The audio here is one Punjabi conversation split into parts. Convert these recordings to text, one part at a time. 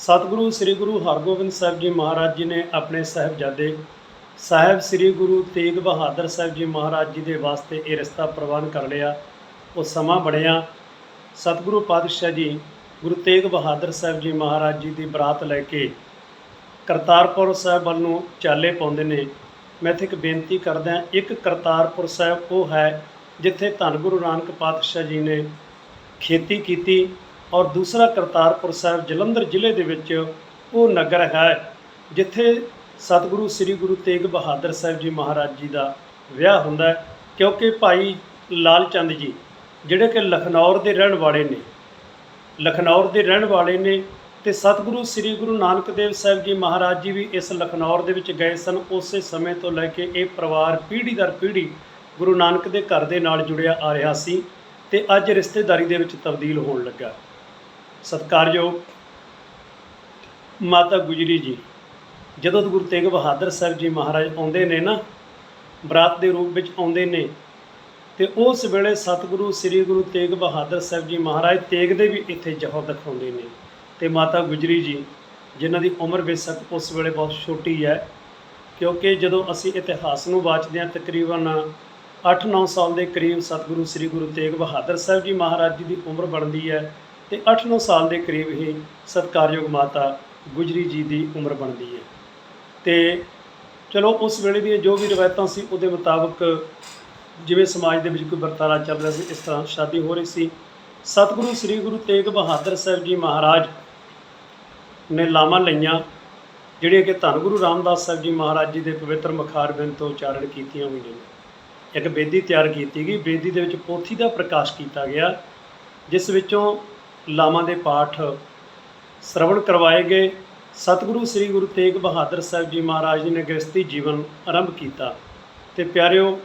ਸਤਿਗੁਰੂ ਸ੍ਰੀ ਗੁਰੂ ਹਰਗੋਬਿੰਦ ਸਾਹਿਬ ਜੀ ਮਹਾਰਾਜ ਜੀ ਨੇ ਆਪਣੇ ਸਾਹਿਬਜ਼ਾਦੇ ਸਾਹਿਬ ਸ੍ਰੀ ਗੁਰੂ ਤੇਗ ਬਹਾਦਰ ਸਾਹਿਬ ਜੀ ਮਹਾਰਾਜ ਜੀ ਦੇ ਵਾਸਤੇ ਇਹ ਰਸਤਾ ਪ੍ਰਵਾਨ ਕਰ ਲਿਆ। ਉਹ ਸਮਾਂ ਬਣਿਆ। ਸਤਿਗੁਰੂ ਪਾਤਸ਼ਾਹ ਜੀ ਗੁਰੂ ਤੇਗ ਬਹਾਦਰ ਸਾਹਿਬ ਜੀ ਮਹਾਰਾਜ ਜੀ ਦੀ ਬਰਾਤ ਲੈ ਕੇ ਕਰਤਾਰਪੁਰ ਸਾਹਿਬ ਵੱਲ ਨੂੰ ਚਾਲੇ ਪਾਉਂਦੇ ਨੇ। ਮੈਂ ਇੱਥੇ ਇੱਕ ਬੇਨਤੀ ਕਰਦਾ ਇੱਕ ਕਰਤਾਰਪੁਰ ਸਾਹਿਬ ਉਹ ਹੈ ਜਿੱਥੇ ਧੰਨ ਗੁਰੂ ਨਾਨਕ ਪਾਤਸ਼ਾਹ ਜੀ ਨੇ ਖੇਤੀ ਕੀਤੀ। ਔਰ ਦੂਸਰਾ ਕਰਤਾਰਪੁਰ ਸਾਹਿਬ ਜਲੰਧਰ ਜ਼ਿਲ੍ਹੇ ਦੇ ਵਿੱਚ ਉਹ ਨਗਰ ਹੈ, ਜਿੱਥੇ ਸਤਿਗੁਰੂ ਸ੍ਰੀ ਗੁਰੂ ਤੇਗ ਬਹਾਦਰ ਸਾਹਿਬ ਜੀ ਮਹਾਰਾਜ ਜੀ ਦਾ ਵਿਆਹ ਹੁੰਦਾ ਹੈ। ਕਿਉਂਕਿ ਭਾਈ ਲਾਲ ਚੰਦ ਜੀ, ਜਿਹੜੇ ਕਿ ਲਖਨੌਰ ਦੇ ਰਹਿਣ ਵਾਲੇ ਨੇ, ਲਖਨੌਰ ਦੇ ਰਹਿਣ ਵਾਲੇ ਨੇ ਤੇ ਸਤਿਗੁਰੂ ਸ੍ਰੀ ਗੁਰੂ ਨਾਨਕ ਦੇਵ ਸਾਹਿਬ ਜੀ ਮਹਾਰਾਜ ਜੀ ਵੀ ਇਸ ਲਖਨੌਰ ਦੇ ਵਿੱਚ ਗਏ ਸਨ, ਉਸੇ ਸਮੇਂ ਤੋਂ ਲੈ ਕੇ ਇਹ ਪਰਿਵਾਰ ਪੀੜ੍ਹੀ ਦਰ ਪੀੜ੍ਹੀ ਗੁਰੂ ਨਾਨਕ ਦੇ ਘਰ ਦੇ ਨਾਲ ਜੁੜਿਆ ਆ ਰਿਹਾ ਸੀ ਤੇ ਅੱਜ ਰਿਸ਼ਤੇਦਾਰੀ ਦੇ ਵਿੱਚ ਤਬਦੀਲ ਹੋਣ ਲੱਗਾ। ਸਤਿਕਾਰਯੋਗ ਮਾਤਾ ਗੁਜਰੀ ਜੀ, ਜਦੋਂ ਗੁਰੂ ਤੇਗ ਬਹਾਦਰ ਸਾਹਿਬ ਜੀ ਮਹਾਰਾਜ ਆਉਂਦੇ ਨੇ ਨਾ, ਬਰਾਤ ਦੇ ਰੂਪ ਵਿੱਚ ਆਉਂਦੇ ਨੇ, ਤੇ ਉਸ ਵੇਲੇ ਸਤਿਗੁਰੂ ਸ੍ਰੀ ਗੁਰੂ ਤੇਗ ਬਹਾਦਰ ਸਾਹਿਬ ਜੀ ਮਹਾਰਾਜ ਤੇਗ ਦੇ ਵੀ ਇੱਥੇ ਜਹੋ ਦਿਖਾਉਂਦੇ ਨੇ। ਤੇ ਮਾਤਾ ਗੁਜਰੀ ਜੀ, ਜਿਨ੍ਹਾਂ ਦੀ ਉਮਰ ਬੇਸ਼ੱਕ ਉਸ ਵੇਲੇ ਬਹੁਤ ਛੋਟੀ ਹੈ, ਕਿਉਂਕਿ ਜਦੋਂ ਅਸੀਂ ਇਤਿਹਾਸ ਨੂੰ ਵਾਚਦੇ ਹਾਂ, ਤਕਰੀਬਨ 8-9 ਸਾਲ ਦੇ ਕਰੀਬ ਸਤਿਗੁਰੂ ਸ੍ਰੀ ਗੁਰੂ ਤੇਗ ਬਹਾਦਰ ਸਾਹਿਬ ਜੀ ਮਹਾਰਾਜ ਜੀ ਦੀ ਉਮਰ ਬਣਦੀ ਹੈ ਤੇ 8-9 ਸਾਲ ਦੇ ਕਰੀਬ ਹੀ ਸਤਿਕਾਰਯੋਗ ਮਾਤਾ ਗੁਜਰੀ ਜੀ ਦੀ ਉਮਰ ਬਣਦੀ ਹੈ। ਤੇ ਚਲੋ ਉਸ ਵੇਲੇ ਦੀਆਂ ਜੋ ਵੀ ਰਵਾਇਤਾਂ ਸੀ ਉਹਦੇ ਮੁਤਾਬਕ ਜਿਵੇਂ ਸਮਾਜ ਦੇ ਵਿੱਚ ਕੋਈ ਵਰਤਾਰਾ ਚੱਲ ਰਿਹਾ ਸੀ, ਇਸ ਤਰ੍ਹਾਂ ਸ਼ਾਦੀ ਹੋ ਰਹੀ ਸੀ। ਸਤਿਗੁਰੂ ਸ੍ਰੀ ਗੁਰੂ ਤੇਗ ਬਹਾਦਰ ਸਾਹਿਬ ਜੀ ਮਹਾਰਾਜ ਨੇ ਲਾਵਾਂ ਲਈਆਂ, ਜਿਹੜੀਆਂ ਕਿ ਧੰਨ ਗੁਰੂ ਰਾਮਦਾਸ ਸਾਹਿਬ ਜੀ ਮਹਾਰਾਜ ਜੀ ਦੇ ਪਵਿੱਤਰ ਮਖਾਰ ਬਿੰਦ ਤੋਂ ਉਚਾਰਨ ਕੀਤੀਆਂ ਹੋਈਆਂ ਨੇ। ਇੱਕ ਬੇਦੀ ਤਿਆਰ ਕੀਤੀ ਗਈ। ਬੇਦੀ ਦੇ ਵਿੱਚ ਪੋਥੀ ਦਾ ਪ੍ਰਕਾਸ਼ ਕੀਤਾ ਗਿਆ, ਜਿਸ ਵਿੱਚੋਂ ਲਾਵਾਂ ਦੇ ਪਾਠ ਸ਼ਰਵਣ ਕਰਵਾਏ ਗਏ। ਸਤਿਗੁਰੂ ਸ੍ਰੀ ਗੁਰੂ ਤੇਗ ਬਹਾਦਰ ਸਾਹਿਬ ਜੀ ਮਹਾਰਾਜ ਜੀ ਨੇ ਗ੍ਰਸਤੀ ਜੀਵਨ ਆਰੰਭ ਕੀਤਾ। ਤੇ ਪਿਆਰਿਓ,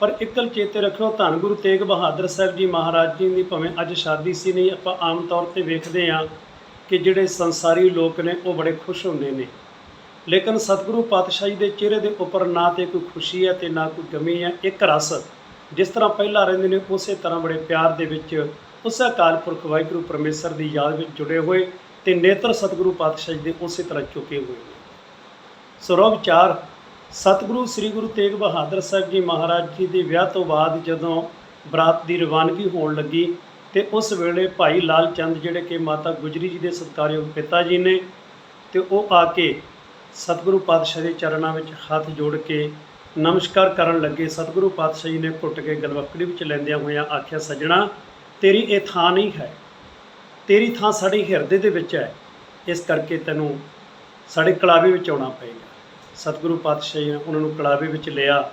ਪਰ ਇਕਲ ਚੇਤੇ ਰੱਖਿਓ, ਧੰਨ ਗੁਰੂ ਤੇਗ ਬਹਾਦਰ ਸਾਹਿਬ ਜੀ ਮਹਾਰਾਜ ਜੀ ਦੀ ਭਾਵੇਂ ਅੱਜ ਸ਼ਾਦੀ ਸੀ ਨਹੀਂ, ਆਪਾਂ ਆਮ ਤੌਰ ਤੇ ਵੇਖਦੇ ਹਾਂ ਕਿ ਜਿਹੜੇ ਸੰਸਾਰੀ ਲੋਕ ਨੇ, ਉਹ ਬੜੇ ਖੁਸ਼ ਹੁੰਦੇ ਨੇ। ਲੇਕਿਨ ਸਤਿਗੁਰੂ ਪਾਤਸ਼ਾਹ ਜੀ ਦੇ ਚਿਹਰੇ ਦੇ ਉੱਪਰ ਨਾ ਤੇ ਕੋਈ ਖੁਸ਼ੀ ਹੈ ਤੇ ਨਾ ਕੋਈ ਗਮੀ ਹੈ, ਇੱਕ ਰਸ, ਜਿਸ ਤਰ੍ਹਾਂ ਪਹਿਲਾਂ ਰਹਿੰਦੇ ਨੇ, ਉਸੇ ਤਰ੍ਹਾਂ ਬੜੇ ਪਿਆਰ ਦੇ ਵਿੱਚ ਉਸ ਅਕਾਲ ਪੁਰਖ ਵਾਹਿਗੁਰੂ ਪਰਮੇਸ਼ਰ ਦੀ ਯਾਦ ਵਿੱਚ ਜੁੜੇ ਹੋਏ ਤੇ ਨੇਤਰ ਸਤਿਗੁਰੂ ਪਾਤਸ਼ਾਹ ਜੀ ਦੇ ਉਸੇ ਤਰ੍ਹਾਂ ਚੁੱਕੇ ਹੋਏ ਨੇ। ਸਰਵ ਵਿਚਾਰ, ਸਤਿਗੁਰੂ ਸ੍ਰੀ ਗੁਰੂ ਤੇਗ ਬਹਾਦਰ ਸਾਹਿਬ ਜੀ ਮਹਾਰਾਜ ਜੀ ਦੇ ਵਿਆਹ ਤੋਂ ਬਾਅਦ ਜਦੋਂ ਬਰਾਤ ਦੀ ਰਵਾਨਗੀ ਹੋਣ ਲੱਗੀ ਤੇ ਉਸ ਵੇਲੇ ਭਾਈ ਲਾਲ ਚੰਦ ਜਿਹੜੇ ਕਿ ਮਾਤਾ ਗੁਜਰੀ ਜੀ ਦੇ ਸਤਿਕਾਰਯੋਗ ਪਿਤਾ ਜੀ ਨੇ ਤੇ ਉਹ ਆ ਕੇ ਸਤਿਗੁਰੂ ਪਾਤਸ਼ਾਹ ਦੇ ਚਰਨਾਂ ਵਿੱਚ ਹੱਥ ਜੋੜ ਕੇ ਨਮਸਕਾਰ ਕਰਨ ਲੱਗੇ। ਸਤਿਗੁਰੂ ਪਾਤਸ਼ਾਹ ਜੀ ਨੇ ਘੁੱਟ ਕੇ ਗਲਵੱਕੜੀ ਵਿੱਚ ਲੈਂਦਿਆਂ ਹੋਇਆਂ ਆਖਿਆ, ਸੱਜਣਾ ਤੇਰੀ ਇਹ ਥਾਂ ਨਹੀਂ ਹੈ। ਤੇਰੀ ਥਾਂ ਸਾਡੇ ਹਿਰਦੇ ਦੇ ਵਿੱਚ ਹੈ। ਇਸ ਕਰਕੇ ਤੈਨੂੰ ਸਾਡੇ ਕਲਾਵੇ ਵਿੱਚ ਆਉਣਾ ਪਏਗਾ। ਸਤਿਗੁਰੂ ਪਾਤਸ਼ਾਹ ਜੀ ਨੇ ਉਹਨਾਂ ਨੂੰ ਕਲਾਵੇ ਵਿੱਚ ਲਿਆ,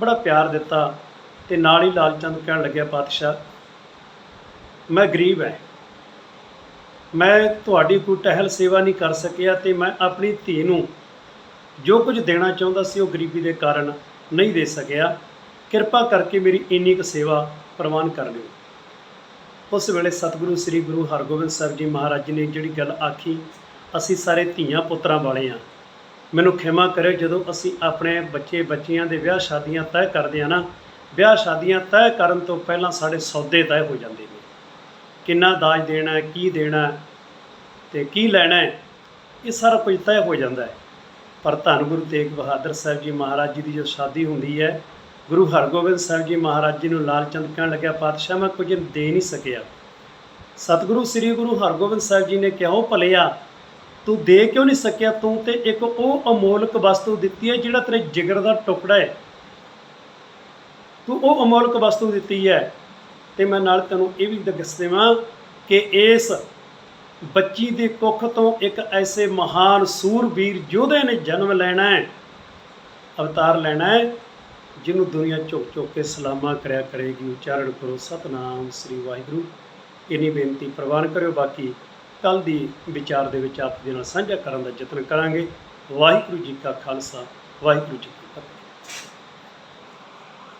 ਬੜਾ ਪਿਆਰ ਦਿੱਤਾ ਤੇ ਨਾਲ ਹੀ ਲਾਲਚੰਦ ਕਹਿਣ ਲੱਗਿਆ, ਪਾਤਸ਼ਾਹ, ਮੈਂ ਗਰੀਬ ਹੈ। ਮੈਂ ਤੁਹਾਡੀ ਕੋਈ ਟਹਿਲ ਸੇਵਾ ਨਹੀਂ ਕਰ ਸਕਿਆ ਤੇ ਮੈਂ ਆਪਣੀ ਧੀ ਨੂੰ ਜੋ ਕੁਝ ਦੇਣਾ ਚਾਹੁੰਦਾ ਸੀ ਉਹ ਗਰੀਬੀ ਦੇ ਕਾਰਨ ਨਹੀਂ ਦੇ ਸਕਿਆ। ਕਿਰਪਾ ਕਰਕੇ ਮੇਰੀ ਇੰਨੀ ਕੁ ਸੇਵਾ ਪ੍ਰਵਾਨ ਕਰ ਲਿਓ। ਉਸ ਵੇਲੇ ਸਤਿਗੁਰੂ ਸ੍ਰੀ ਗੁਰੂ ਹਰਗੋਬਿੰਦ ਸਾਹਿਬ ਜੀ ਮਹਾਰਾਜ ਜੀ ਨੇ ਜਿਹੜੀ ਗੱਲ ਆਖੀ, ਅਸੀਂ ਸਾਰੇ ਧੀਆਂ ਪੁੱਤਰਾਂ ਵਾਲੇ ਹਾਂ। ਮੈਨੂੰ ਖਿਮਾ ਕਰਿਓ, ਜਦੋਂ ਅਸੀਂ ਆਪਣੇ ਬੱਚੇ ਬੱਚੀਆਂ ਦੇ ਵਿਆਹ ਸ਼ਾਦੀਆਂ ਤੈਅ ਕਰਦੇ ਹਾਂ ਨਾ, ਵਿਆਹ ਸ਼ਾਦੀਆਂ ਤੈਅ ਕਰਨ ਤੋਂ ਪਹਿਲਾਂ ਸਾਡੇ ਸੌਦੇ ਤੈਅ ਹੋ ਜਾਂਦੇ ਨੇ। ਕਿੰਨਾ ਦਾਜ ਦੇਣਾ ਕੀ ਦੇਣਾ ਹੈ ਤੇ ਕੀ ਲੈਣਾ ਇਹ ਸਾਰਾ ਕੁਝ ਤੈਅ ਹੋ ਜਾਂਦਾ ਹੈ। ਪਰ ਧੰਨ ਗੁਰੂ ਤੇਗ ਬਹਾਦਰ ਸਾਹਿਬ ਜੀ ਮਹਾਰਾਜ ਜੀ ਦੀ ਜੋ ਸ਼ਾਦੀ ਹੁੰਦੀ ਹੈ ਗੁਰੂ ਹਰਗੋਬਿੰਦ ਸਾਹਿਬ ਜੀ ਮਹਾਰਾਜ ਜੀ ਨੂੰ ਲਾਲ ਚੰਦ ਕਹਿਣ ਲੱਗਿਆ, ਪਾਤਸ਼ਾਹ, ਮੈਂ ਕੁਝ ਦੇ ਨਹੀਂ ਸਕਿਆ। ਸਤਿਗੁਰੂ, ਸ੍ਰੀ ਗੁਰੂ ਹਰਗੋਬਿੰਦ ਸਾਹਿਬ ਜੀ ਨੇ ਕਿਹਾ, ਉਹ ਭਲਿਆ, ਤੂੰ ਦੇ ਕਿਉਂ ਨਹੀਂ ਸਕਿਆ? ਤੂੰ ਤੇ ਇੱਕ ਉਹ ਅਮੋਲਕ ਵਸਤੂ ਦਿੱਤੀ ਹੈ ਜਿਹੜਾ ਤੇਰੇ ਜਿਗਰ ਦਾ ਟੁਕੜਾ ਹੈ। ਤੂੰ ਉਹ ਅਮੋਲਕ ਵਸਤੂ ਦਿੱਤੀ ਹੈ ਤੇ ਮੈਂ ਨਾਲ ਤੈਨੂੰ ਇਹ ਵੀ ਦੱਸ ਦੇਵਾਂ ਕਿ ਇਸ ਬੱਚੀ ਦੇ ਕੁੱਖ ਤੋਂ ਇੱਕ ਐਸੇ ਮਹਾਨ ਸੂਰਬੀਰ ਯੋਧੇ ਨੇ ਜਨਮ ਲੈਣਾ ਹੈ, ਅਵਤਾਰ ਲੈਣਾ ਹੈ ਜਿਹਨੂੰ ਦੁਨੀਆ ਝੁਕ ਝੁਕ ਕੇ ਸਲਾਮਾ ਕਰਿਆ ਕਰੇਗੀ, ਉਚਾਰਨ ਕਰੋ, ਸਤਨਾਮ ਸ੍ਰੀ ਵਾਹਿਗੁਰੂ। ਇਨੀ ਬੇਨਤੀ ਪ੍ਰਵਾਨ ਕਰਿਓ, ਬਾਕੀ ਕੱਲ ਦੀ ਵਿਚਾਰ ਦੇ ਵਿੱਚ ਆਪ ਦੇ ਨਾਲ ਸਾਂਝਾ ਕਰਨ ਦਾ ਯਤਨ ਕਰਾਂਗੇ। ਵਾਹਿਗੁਰੂ ਜੀ ਕਾ ਖਾਲਸਾ, ਵਾਹਿਗੁਰੂ ਜੀ